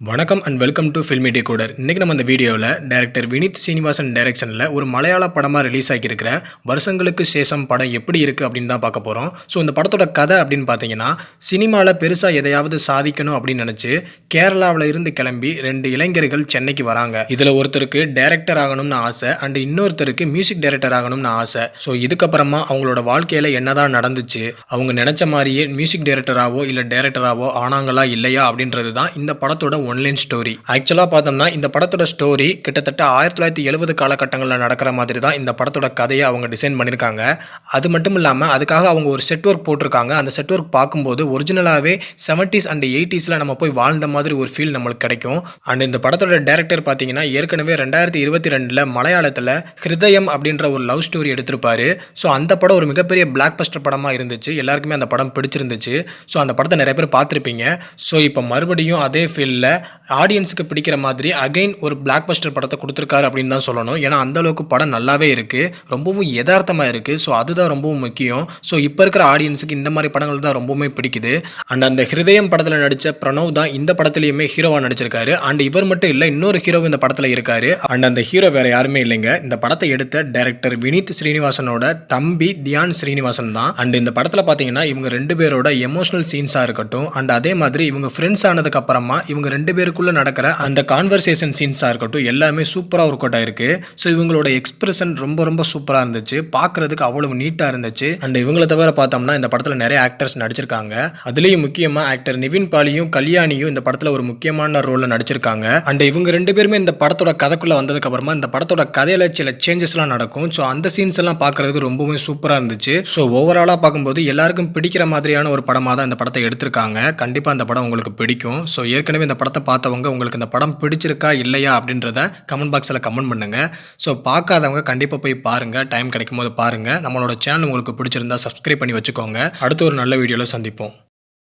வணக்கம் and welcome to filmy decoder இன்றைக்கி நம்ம இந்த வீடியோவில் டேரக்டர் வினித் சீனிவாசன் டைரக்ஷனில் ஒரு மலையாள படமாக ரிலீஸ் ஆகியிருக்கிற வருஷங்களுக்கு சேஷம் படம் எப்படி இருக்குது அப்படின்னு தான் பார்க்க போகிறோம் ஸோ இந்த படத்தோட கதை அப்படின்னு பார்த்தீங்கன்னா சினிமாவில் பெருசாக எதையாவது சாதிக்கணும் அப்படின்னு நினச்சி கேரளாவில் இருந்து கிளம்பி ரெண்டு இளைஞர்கள் சென்னைக்கு வராங்க. இதில் ஒருத்தருக்கு டேரக்டர் ஆகணும்னு ஆசை அண்ட் இன்னொருத்தருக்கு மியூசிக் டைரக்டர் ஆகணும்னு ஆசை. ஸோ இதுக்கப்புறமா அவங்களோட வாழ்க்கையில் என்னதான் நடந்துச்சு அவங்க நினச்ச மாதிரியே மியூசிக் டைரக்டராகவோ இல்லை டைரக்டராகவோ ஆனாங்களா இல்லையா அப்படின்றது தான் இந்த படத்தோட ஒன்லைன் ஸ்டோரி ஆக்சுவலாக பார்த்தோம்னா இந்த படத்தோட ஸ்டோரி கிட்டத்தட்ட ஆயிரத்தி தொள்ளாயிரத்தி எழுபது காலகட்டங்களில் நடக்கிற மாதிரி தான் இந்த படத்தோட கதையை அவங்க டிசைன் பண்ணியிருக்காங்க. அது மட்டும் இல்லாமல் அதுக்காக அவங்க ஒரு செட் ஒர்க் போட்டிருக்காங்க. அந்த செட் ஒர்க் பார்க்கும்போது ஒரிஜினலாகவே செவன்டீஸ் அண்ட் எயிட்டிஸில் நம்ம போய் வாழ்ந்த மாதிரி ஒரு ஃபீல் நம்மளுக்கு கிடைக்கும். அண்ட் இந்த படத்தோட டேரக்டர் பார்த்தீங்கன்னா ஏற்கனவே ரெண்டாயிரத்தி இருபத்தி ரெண்டில் மலையாளத்தில் ஹிருதயம் அப்படின்ற ஒரு லவ் ஸ்டோரி எடுத்திருப்பாரு. ஸோ அந்த படம் ஒரு மிகப்பெரிய பிளாக் பஸ்டர் படமாக இருந்துச்சு. எல்லாருக்குமே அந்த படம் பிடிச்சிருந்துச்சு. ஸோ அந்த படத்தை நிறைய பேர் பார்த்துருப்பீங்க. ஸோ இப்போ மறுபடியும் அதே ஃபீல்டில் ஆடியன்ஸுக்கு பிடிக்கிற மாதிரி அகைன் ஒரு பிளாக் பஸ்டர் படத்தை கொடுத்துருக்காரு அப்படின்னு தான் சொல்லணும். ஏன்னா அந்த அளவுக்கு படம் நல்லாவே இருக்குது ரொம்பவும் யதார்த்தமாக இருக்குது ஸோ அதுதான் ரொம்பவும் முக்கியம். ஸோ இப்போ இருக்கிற ஆடியன்ஸுக்கு இந்த மாதிரி படங்கள் தான் ரொம்பவுமே பிடிக்குது. அண்ட் அந்த ஹிருதயம் படத்தில் நடித்த பிரணவ் தான் இந்த படத்துலையுமே ஹீரோவாக நடிச்சிருக்காரு. அண்ட் இவர் மட்டும் இல்லை இன்னொரு ஹீரோ இந்த படத்தில் இருக்காரு. அண்ட் அந்த ஹீரோ வேறு யாருமே இல்லைங்க. இந்த படத்தை எடுத்த டைரக்டர் வினீத் ஸ்ரீனிவாசனோட தம்பி தியான் ஸ்ரீனிவாசன் தான். அண்ட் இந்த படத்தில் பார்த்தீங்கன்னா இவங்க ரெண்டு பேரோட எமோஷனல் சீன்ஸாக இருக்கட்டும். அண்ட் அதே மாதிரி இவங்க ஃப்ரெண்ட்ஸ் ஆனதுக்கு அப்புறமா இவங்க ரெண்டு ரெண்டு பேருக்குள்ளே நடக்கிற அந்த கான்வர்சேஷன் சீன்ஸாக இருக்கட்டும் எல்லாமே சூப்பராக ஒர்க் அவுட் ஆயிருக்கு. ஸோ இவங்களோட எக்ஸ்பிரஷன் ரொம்ப ரொம்ப சூப்பராக இருந்துச்சு. பார்க்கறதுக்கு அவ்வளவு நீட்டாக இருந்துச்சு. அண்ட் இவங்களை தவிர பார்த்தோம்னா இந்த படத்தில் நிறைய ஆக்டர்ஸ் நடிச்சிருக்காங்க. அதுலேயும் முக்கியமாக ஆக்டர் நிவின் பாலியும் கல்யாணியும் இந்த படத்தில் ஒரு முக்கியமான ரோலில் நடிச்சிருக்காங்க. அண்ட் இவங்க ரெண்டு பேருமே இந்த படத்தோட கதைக்குள்ளே வந்ததுக்கு அப்புறமா இந்த படத்தோட கதையில சில சேஞ்சஸ்லாம் நடக்கும். ஸோ அந்த சீன்ஸ் எல்லாம் பார்க்கறதுக்கு ரொம்பவே சூப்பராக இருந்துச்சு. ஸோ ஓவராலாக பார்க்கும்போது எல்லாருக்கும் பிடிக்கிற மாதிரியான ஒரு படமாக தான் இந்த படத்தை எடுத்திருக்காங்க. கண்டிப்பாக இந்த படம் உங்களுக்கு பிடிக்கும். ஸோ ஏற்கனவே இந்த படத்தை பார்த்தவங்க உங்களுக்கு இந்த படம் பிடிச்சிருக்கா இல்லையா அப்படின்றத கமெண்ட் பாக்ஸில் கமெண்ட் பண்ணுங்க. ஸோ பார்க்காதவங்க கண்டிப்பாக போய் பாருங்க. டைம் கிடைக்கும் போது பாருங்க. நம்மளோட சேனல் உங்களுக்கு பிடிச்சிருந்தா சப்ஸ்கிரைப் பண்ணி வச்சுக்கோங்க. அடுத்த ஒரு நல்ல வீடியோவில் சந்திப்போம்.